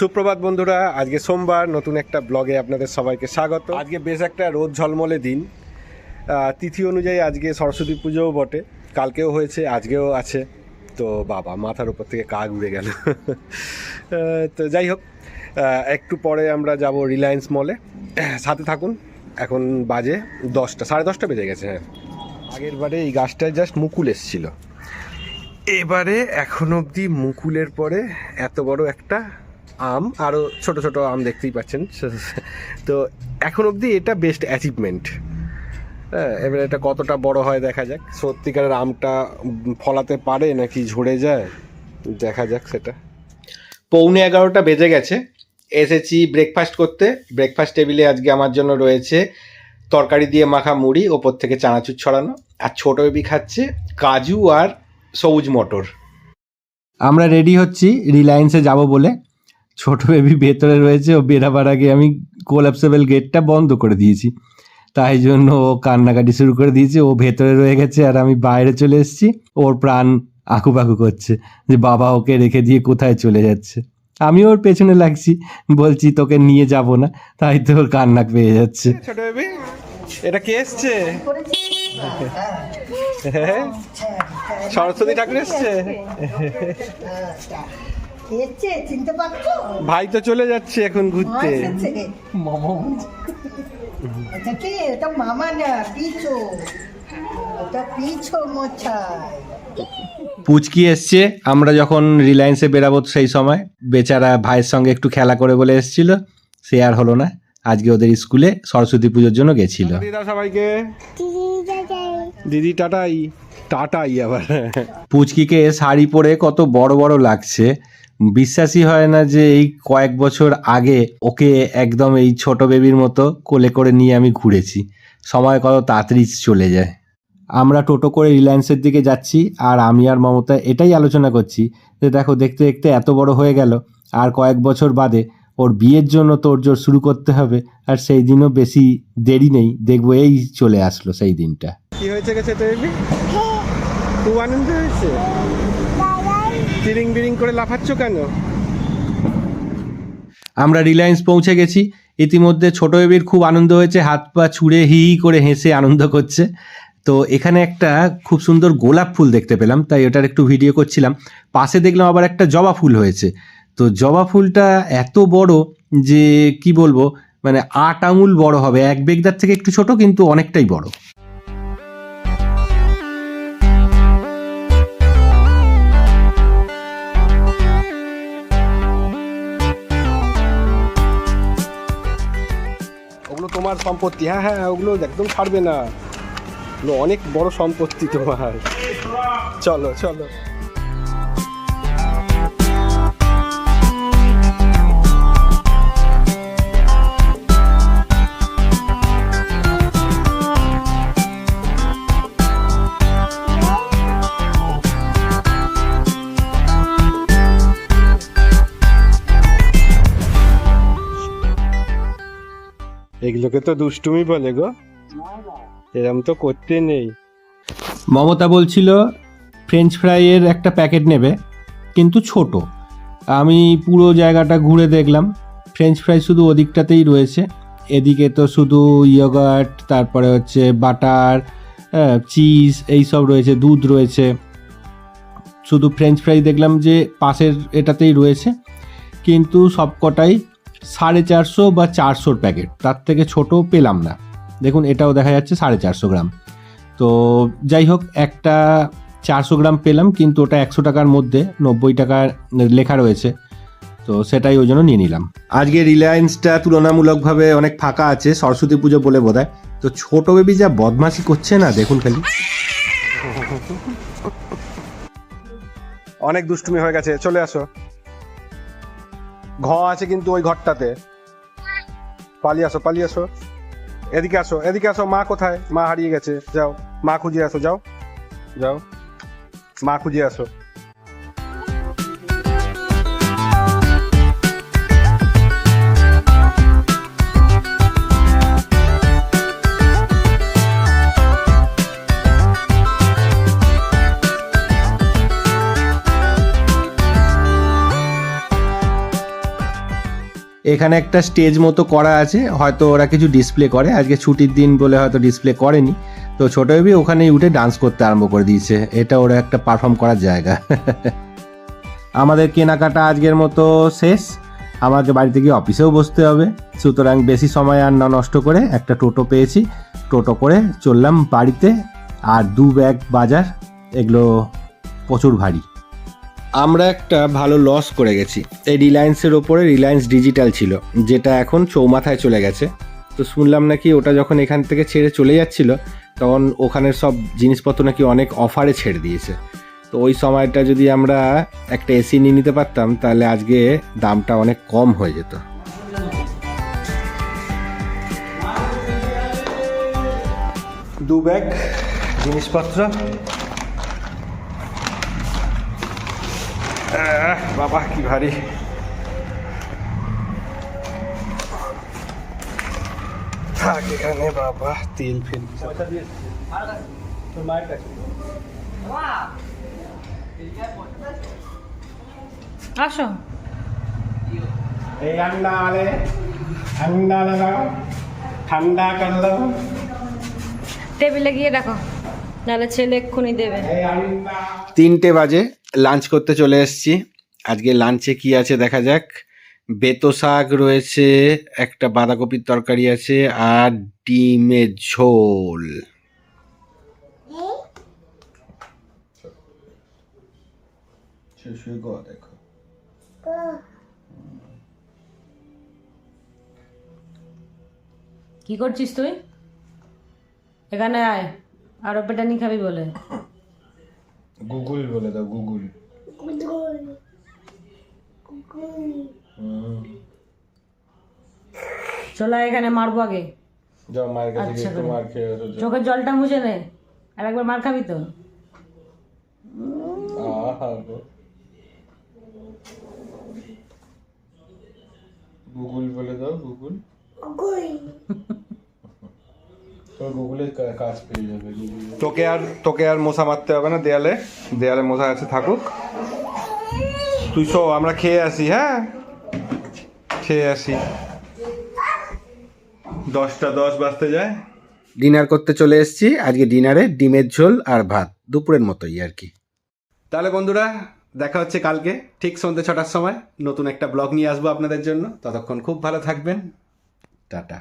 সুপ্রভাত বন্ধুরা, আজকে সোমবার নতুন একটা ব্লগে আপনাদের সবাইকে স্বাগত। আজকে বেশ একটা রোদ ঝলমলে দিন। তিথি অনুযায়ী আজকে সরস্বতী পুজোও বটে। কালকেও হয়েছে, আজকেও আছে। তো বাবা, মাথার উপর থেকে কাক উড়ে গেল। তো যাই হোক একটু পরে আমরা যাব রিলায়েন্স মলে সাথে থাকুন, এখন বাজে দশটা, সাড়ে দশটা বেজে গেছে হ্যাঁ। আগের বারে এই গাছটায় জাস্ট মুকুল এসছিল। এবারে এখন অবধি মুকুলের পরে এত বড় একটা আম আরও ছোট ছোট আম দেখতেই পাচ্ছেন। তো এখন অবধি এটা বেস্ট অ্যাচিভমেন্ট হ্যাঁ এবারে এটা কতটা বড় হয় দেখা যাক। সত্যিকারের আমটা ফলাতে পারে নাকি ঝরে যায়? দেখা যাক সেটা। পৌনে এগারোটা বেজে গেছে। এসেছি ব্রেকফাস্ট করতে। ব্রেকফাস্ট টেবিলে আজকে আমার জন্য রয়েছে তরকারি দিয়ে মাখা মুড়ি ওপর থেকে চানাচুর ছড়ানো। আর ছোট বেবি খাচ্ছে কাজু আর সবুজ মটর। আমরা রেডি হচ্ছি রিলায়েন্সে যাব বলে। ছোট বেবি ভেতরে রয়েছে ও বেরাবার আগে আমি কোলাপসেবল গেটটা বন্ধ করে দিয়েছি তাই জন্য ও কান্নাকাটি শুরু করে দিয়েছে ও ভেতরে রয়ে গেছে আর আমি বাইরে চলে এসেছি ওর প্রাণ আঁকুপাকু করছে যে বাবা ওকে রেখে দিয়ে কোথায় চলে যাচ্ছে আমি ওর পেছনে লাগছি বলছি তোকে নিয়ে যাব না তাই তো ওর কান্না পেয়ে যাচ্ছে ছোট বেবি এটা কে এসছে সরস্বতী ঠাকুর এসছে এসছে চিনতে পারছ? ভাই তো চলে যাচ্ছে এখন ঘুরতে। এসেছে। এটা কি? এটা মামা না পিছো? এটা পিছো মশাই। পুচকি এসছে আমরা যখন রিলায়েন্সে বেরাবো সেই সময় বেচারা ভাইয়ের সঙ্গে একটু খেলা করে বলে এসেছিল সে আর হলো না। আজকে ওদের স্কুলে সরস্বতী পুজোর জন্য গেছিল। সবাইকে? দিদি টাটাই। টাটাই আবার। পুচকিকে শাড়ি পরে কত বড় বড় লাগছে। বিশ্বাসই হয় না যে এই কয়েক বছর আগে ওকে একদম এই ছোট বেবির মতো কোলে করে নিয়ে আমি ঘুরেছি। সময় কত তাড়াতাড়ি চলে যায়। আমরা টোটো করে রিলায়েন্সের দিকে যাচ্ছি আর আমি আর মমতা এটাই আলোচনা করছি যে দেখো দেখতে দেখতে এত বড় হয়ে গেল আর কয়েক বছর বাদে ওর বিয়ের জন্য তোড়জোড় শুরু করতে হবে আর সেই দিনও বেশি দেরি নেই। দেখব এই চলে আসলো সেই দিনটা। কি হয়েছে গেছে তো খুব আনন্দ হয়েছে? তিরিং বিরিং করে লাফাচ্ছ কেন? আমরা রিলায়েন্স পৌঁছে গেছি। ইতিমধ্যে ছোট বেবির খুব আনন্দ হয়েছে, হাত পা ছুঁড়ে হি করে হেসে আনন্দ করছে। তো এখানে একটা খুব সুন্দর গোলাপ ফুল দেখতে পেলাম, তাই ওটার একটু ভিডিও করছিলাম। পাশে দেখলাম আবার একটা জবা ফুল হয়েছে। তো জবা ফুলটা এত বড় যে কি বলব মানে আট আঙুল বড় হবে, এক বেগদার থেকে একটু ছোট, কিন্তু অনেকটাই বড়। তোমার সম্পত্তি। হ্যাঁ হ্যাঁ ওগুলো একদম ছাড়বে না। অনেক বড় সম্পত্তি তোমার। চলো চলো। এগুলোকে তো দুষ্টুমি বলে গো। এরম তো করতে নেই। মমতা বলছিল ফ্রেঞ্চ ফ্রাইয়ের একটা প্যাকেট নেবে, কিন্তু ছোট। আমি পুরো জায়গাটা ঘুরে দেখলাম। ফ্রেঞ্চ ফ্রাই শুধু ওদিকটাতেই রয়েছে। এদিকে তো শুধু ইয়োগার্ট তারপরে হচ্ছে বাটার চিজ এই সব রয়েছে, দুধ রয়েছে। শুধু ফ্রেঞ্চ ফ্রাই দেখলাম যে পাশের এটাতেই রয়েছে। কিন্তু সবকটাই সাড়ে চারশো বা চারশোর প্যাকেট। তার থেকে ছোট পেলাম না। দেখুন এটাও দেখা যাচ্ছে সাড়ে চারশো গ্রাম। তো যাই হোক একটা চারশো গ্রাম পেলাম কিন্তু ওটা একশো টাকার মধ্যে নব্বই টাকার লেখা রয়েছে। তো সেটাই ওই জন্য নিয়ে নিলাম। আজকে রিলায়েন্সটা তুলনামূলকভাবে অনেক ফাঁকা আছে সরস্বতী পুজো বলে বোধ তো ছোট বেবি যা বদমাশি করছে না দেখুন খালি। অনেক দুষ্টুমি হয়ে গেছে চলে আসো। ঘ আছে কিন্তু ওই ঘরটাতে। পালিয়ে আসো পালিয়ে আসো। এদিকে আসো এদিকে আসো, মা কোথায়? মা হারিয়ে গেছে, যাও। মা খুঁজে আসো, যাও। যাও। মা খুঁজে আসো। এখানে একটা স্টেজ মতো করা আছে, হয়তো ওরা কিছু ডিসপ্লে করে, আজকে ছুটির দিন বলে হয়তো ডিসপ্লে করেনি। তো ছোট বেবি ওখানেই উঠে ডান্স করতে আরম্ভ করে দিয়েছে, এটা ওরা একটা পারফর্ম করার জায়গা। আমাদের কেনাকাটা আজকের মতো শেষ। আমাকে বাড়িতে গিয়ে অফিসেও বসতে হবে। সুতরাং বেশি সময় আর না নষ্ট করে একটা টোটো পেয়েছি। টোটো করে চললাম বাড়িতে, আর দু ব্যাগ বাজার, এগুলো প্রচুর ভারী। আমরা একটা ভালো লস করে গেছি। এই রিলায়েন্সের ওপরে রিলায়েন্স ডিজিটাল ছিল, যেটা এখন চৌমাথায় চলে গেছে। তো শুনলাম নাকি ওটা যখন এখান থেকে ছেড়ে চলে যাচ্ছিল, তখন ওখানের সব জিনিসপত্র নাকি অনেক অফারে ছেড়ে দিয়েছে। তো ওই সময়টা যদি আমরা একটা এসি নিয়ে নিতে পারতাম, তাহলে আজকে দামটা অনেক কম হয়ে যেত। দু ব্যাগ জিনিসপত্র। বাবা কি ভারী। থাক এখানে বাবা তেল ফেল। আসো। এই আন্ডা আলে ঠান্ডা লাগাও ঠান্ডা করল টেবিলে গিয়ে রাখো নাহলে ছেলে এক্ষুনি দেবে। তিনটে বাজে লাঞ্চ করতে চলে এসেছি। আজকে লাঞ্চে কি আছে দেখা যাক। বেতো শাক রয়েছে, একটা বাঁধাকপির তরকারি আছে, আর ডিমের ঝোল। কি করছিস তুই? এখানে আয়। আরও পেটানি খাবি বলে। গুগল বলে দাও গুগল। চলে আয় এখানে মারবো আগে। যাও মায়ের কাছে আচ্ছা গিয়ে একটু মার খেয়ে এসো, চোখের জলটা মুছে নে। আর একবার মার খাবি তো? আহা গো। গুগল বলে দাও গুগল তোর গুগলের কাজ পেয়ে যাবে তোকে আর তোকে আর মশা মারতে হবে না দেয়ালে? দেয়ালে মশা আছে থাকুক। তুই শো আমরা খেয়ে আসি হ্যাঁ? খেয়ে আসি। দশটা দশ বাজতে যায়। ডিনার করতে চলে এসেছি। আজকে ডিনারে ডিমের ঝোল আর ভাত দুপুরের মতোই আর কি। তাহলে বন্ধুরা দেখা হচ্ছে কালকে ঠিক সন্ধ্যে ছটার সময়। নতুন একটা ব্লগ নিয়ে আসব আপনাদের জন্য। ততক্ষণ খুব ভালো থাকবেন। টাটা।